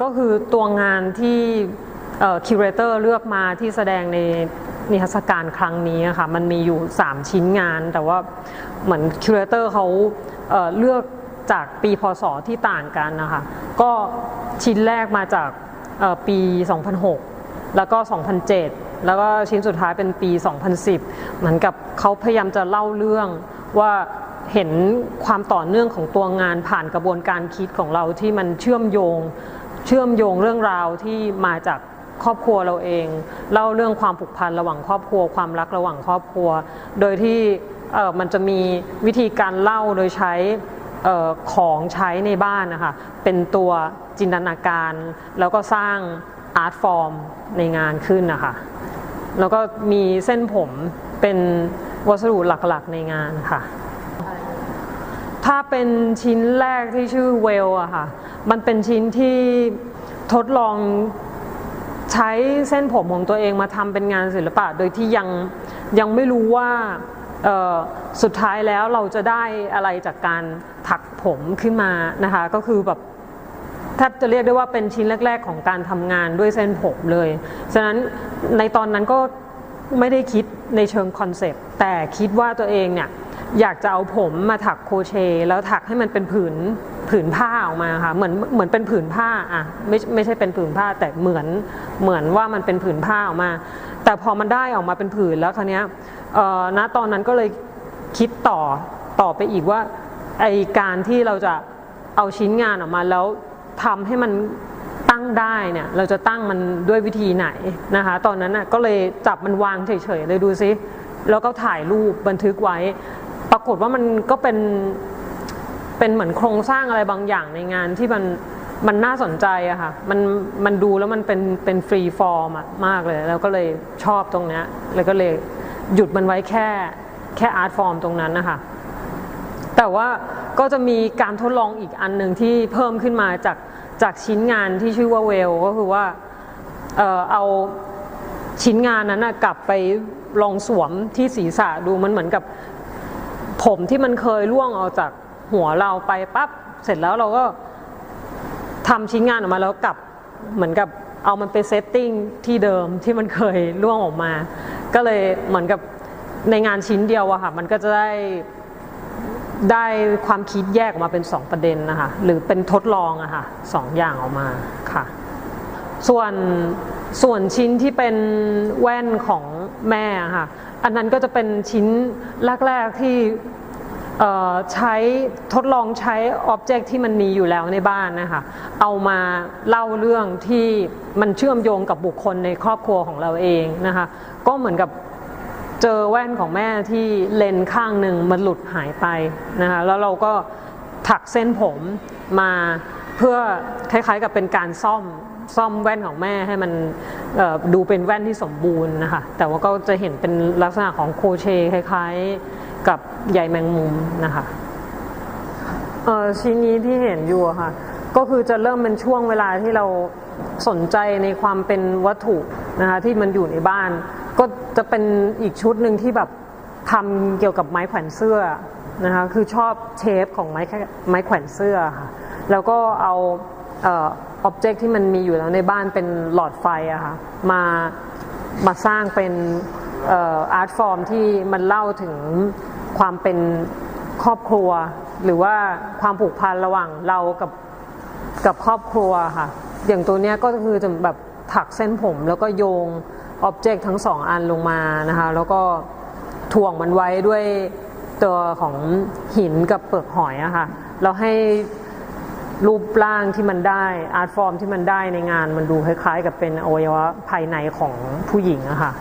ก็คือตัวงานที่คิวเรเตอร์เลือกมาที่แสดงในนิทรรศการครั้งนี้อะค่ะมันมีอยู่ 3 ชิ้นงาน แต่ว่าเหมือนคิวเรเตอร์เขาเเลือกจากปีพศที่ต่างกันนะคะก็ชิ้นแรกมาจากเอ่อปี 2006 แล้วก็ 2007 แล้วก็ชิ้นสุดท้ายเป็นปี 2010 เหมือนกับเขาพยายามจะเล่าเรื่องว่าเห็นความต่อเนื่องของตัวงานผ่านกระบวนการคิดของเราที่มันเชื่อมโยง เชื่อมโยงเรื่องราวที่มาจากครอบครัวเราเอง เล่าเรื่องความผูกพันระหว่างครอบครัว ความรักระหว่างครอบครัว โดยที่เออมันจะมีวิธีการเล่าโดยใช้ของใช้ในบ้านนะคะเป็นตัวจินตนาการ แล้วก็สร้างอาร์ตฟอร์มในงานขึ้นนะคะแล้วก็มีเส้นผมเป็นวัสดุหลักๆในงานค่ะ ถ้าเป็นชิ้นแรกที่ชื่อเวลอะค่ะ มันเป็นชิ้นที่ทดลองใช้เส้นผมของตัวเองมาทำเป็นงานศิลปะ โดยที่ยังยังไม่รู้ว่าสุดท้ายแล้วเราจะได้อะไรจากการถักผมขึ้นมานะคะ ก็คือแบบแทบจะเรียกได้ว่าเป็นชิ้นแรก ๆ ของการทำงานด้วยเส้นผมเลย ฉะนั้นในตอนนั้นก็ไม่ได้คิดในเชิงคอนเซปต์แต่คิดว่าตัวเองเนี่ย อยากจะเอาผมมาถักโคเช แล้วถักให้มันเป็นผืนผืนผ้าออกมาค่ะเหมือนเหมือนเป็นผืนผ้าอะไม่ไม่ใช่เป็นผืนผ้าแต่เหมือนเหมือนว่ามันเป็นผืนผ้าออกมา แต่พอมันได้ออกมาเป็นผืนแล้วคราวเนี้ยเอ่อณตอนนั้นก็เลยคิดต่อต่อไปอีกว่าไอการที่เราจะเอาชิ้นงานออกมาแล้วทำให้มันตั้งได้เนี่ยเราจะตั้งมันด้วยวิธีไหนนะคะ ตอนนั้นน่ะก็เลยจับมันวางเฉยๆเลยดูซิแล้วก็ถ่ายรูปบันทึกไว้ ปรากฏว่ามันก็เป็นเป็นเหมือนโครงสร้างอะไรบางอย่างในงานที่มันมันน่าสนใจอะค่ะ มันมันดูแล้วมันเป็นเป็นฟรีฟอร์มอะมากเลย แล้วก็เลยชอบตรงเนี้ยแล้วก็เลยหยุดมันไว้แค่แค่อาร์ตฟอร์มตรงนั้นนะคะแต่ว่าก็จะมีการทดลองอีกอันหนึ่งที่เพิ่มขึ้นมาจากจากชิ้นงานที่ชื่อว่าเวลก็คือว่าเออเอาชิ้นงานนั้นกลับไปลองสวมที่ศีรษะดูมันเหมือนกับ ผมที่มันเคยล่วงออกจากหัวเราไปปั๊บเสร็จแล้วเราก็ทำชิ้นงานออกมาแล้วกลับเหมือนกับเอามันไปเซตติ้งที่เดิมที่มันเคยล่วงออกมา ก็เลยเหมือนกับในงานชิ้นเดียวอะค่ะมันก็จะได้ได้ความคิดแยกออกมาเป็น 2 ประเด็นนะคะหรือเป็นทดลองอะค่ะสองอย่างออกมาค่ะ ส่วนส่วนชิ้นที่เป็นแว่นของแม่อะค่ะ อันนั้นก็จะเป็นชิ้นแรกๆที่ใช้ทดลองใช้อ็อบเจกต์ที่มันมีอยู่แล้วในบ้านนะคะเอามาเล่าเรื่องที่มันเชื่อมโยงกับบุคคลในครอบครัวของเราเองนะคะก็เหมือนกับเจอแว่นของแม่ที่เลนข้างหนึ่งมันหลุดหายไปนะคะแล้วเราก็ถักเส้นผมมา เพื่อคล้ายๆกับเป็นการซ่อมซ่อมแว่นของแม่ให้มันดูเป็นแว่นที่สมบูรณ์นะคะแต่ว่าก็จะเห็นเป็นลักษณะของโคเชคล้ายๆกับใยแมงมุมนะคะเออชิ้นนี้ที่เห็นอยู่ค่ะก็คือจะเริ่มเป็นช่วงเวลาที่เราสนใจในความเป็นวัตถุนะคะที่มันอยู่ในบ้าน ก็จะเป็นอีกชุดหนึ่งที่แบบทำเกี่ยวกับไม้แขวนเสื้อนะคะคือชอบเชฟของไม้ไม้แขวนเสื้อค่ะ แล้วก็เอาเอ่ออ็อบเจกต์ที่มันมีอยู่แล้วในบ้านเป็นหลอดไฟอะค่ะมามาสร้างเป็นอาร์ตฟอร์มที่มันเล่าถึงความเป็นครอบครัว หรือว่าความผูกพันระหว่างเรากับกับครอบครัวค่ะ อย่างตัวเนี้ยก็คือจะแบบถักเส้นผมแล้วก็โยงอ็อบเจกต์ทั้งสองอันลงมานะคะ แล้วก็ถ่วงมันไว้ด้วยตัวของหินกับเปลือกหอยอะค่ะ เราให้ รูปร่างที่มันได้อาร์ตฟอร์มที่มันได้ในงานมันดูคล้าย ๆ กับเป็นอวัยวะภายในของผู้หญิงอะค่ะ